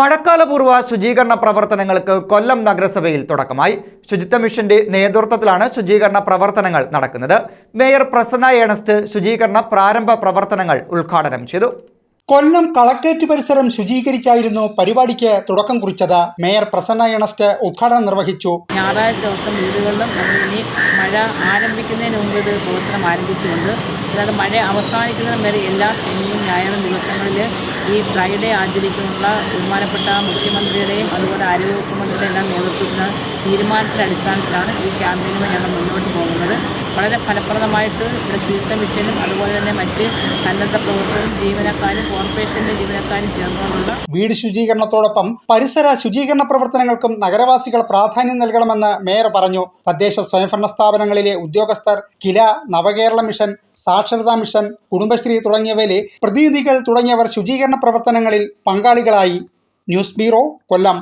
മഴക്കാലപൂർവ ശുചീകരണ പ്രവർത്തനങ്ങൾക്ക് കൊല്ലം നഗരസഭയിൽ തുടക്കമായി. ശുചിത്വ മിഷന്റെ നേതൃത്വത്തിലാണ് ശുചീകരണ പ്രവർത്തനങ്ങൾ നടക്കുന്നത്. മേയർ പ്രസന്ന ഏണസ്റ്റ് ശുചീകരണ പ്രാരംഭ പ്രവർത്തനങ്ങൾ ഉദ്ഘാടനം ചെയ്തു. കൊല്ലം കളക്ടറേറ്റ് പരിസരം ശുചീകരിച്ചായിരുന്നു പരിപാടിക്ക് തുടക്കം കുറിച്ചത്. മേയർ പ്രസന്ന എണസ്റ്റ് ഉദ്ഘാടനം നിർവഹിച്ചു. ഞായറാഴ്ച ദിവസം വീടുകളിലും ഇനി മഴ ആരംഭിക്കുന്നതിന് മുമ്പ് ഇത് പ്രവർത്തനം ആരംഭിച്ചുകൊണ്ട് അതായത് മഴ അവസാനിക്കുന്നതിന് വരെ എല്ലാ ശനിയും ഞായറും ദിവസങ്ങളിൽ ഈ ഫ്രൈഡേ ആചരിക്കുന്നുള്ള ബഹുമാനപ്പെട്ട മുഖ്യമന്ത്രിയുടെയും അതുപോലെ ആരോഗ്യവകുപ്പ് മന്ത്രിയുടെ എല്ലാം നേതൃത്വത്തിന് തീരുമാനത്തിന്റെ അടിസ്ഥാനത്തിലാണ് ഈ ക്യാമ്പയിനുമായി ഞങ്ങൾ മുന്നോട്ട് പോകുന്നത്. വളരെ ഫലപ്രദമായിട്ട് ഇവിടെ ശുചിത്വ മിഷനും അതുപോലെ തന്നെ മറ്റ് സന്നദ്ധ പ്രവർത്തകരും ജീവനക്കാരും കോർപ്പറേഷന്റെ ജീവനക്കാരും ചേർന്നുകൊണ്ടുള്ള വീട് ശുചീകരണത്തോടൊപ്പം പരിസര ശുചീകരണ പ്രവർത്തനങ്ങൾക്കും നഗരവാസികൾ പ്രാധാന്യം നൽകണമെന്ന് മേയർ പറഞ്ഞു. തദ്ദേശ സ്വയംഭരണ സ്ഥാപനങ്ങളിലെ ഉദ്യോഗസ്ഥർ കില നവകേരള മിഷൻ സാക്ഷരതാ മിഷൻ കുടുംബശ്രീ തുടങ്ങിയവയിലെ പ്രതിനിധികൾ തുടങ്ങിയവർ ശുചീകരണ പ്രവർത്തനങ്ങളിൽ പങ്കാളികളായി. News bureau Kollam.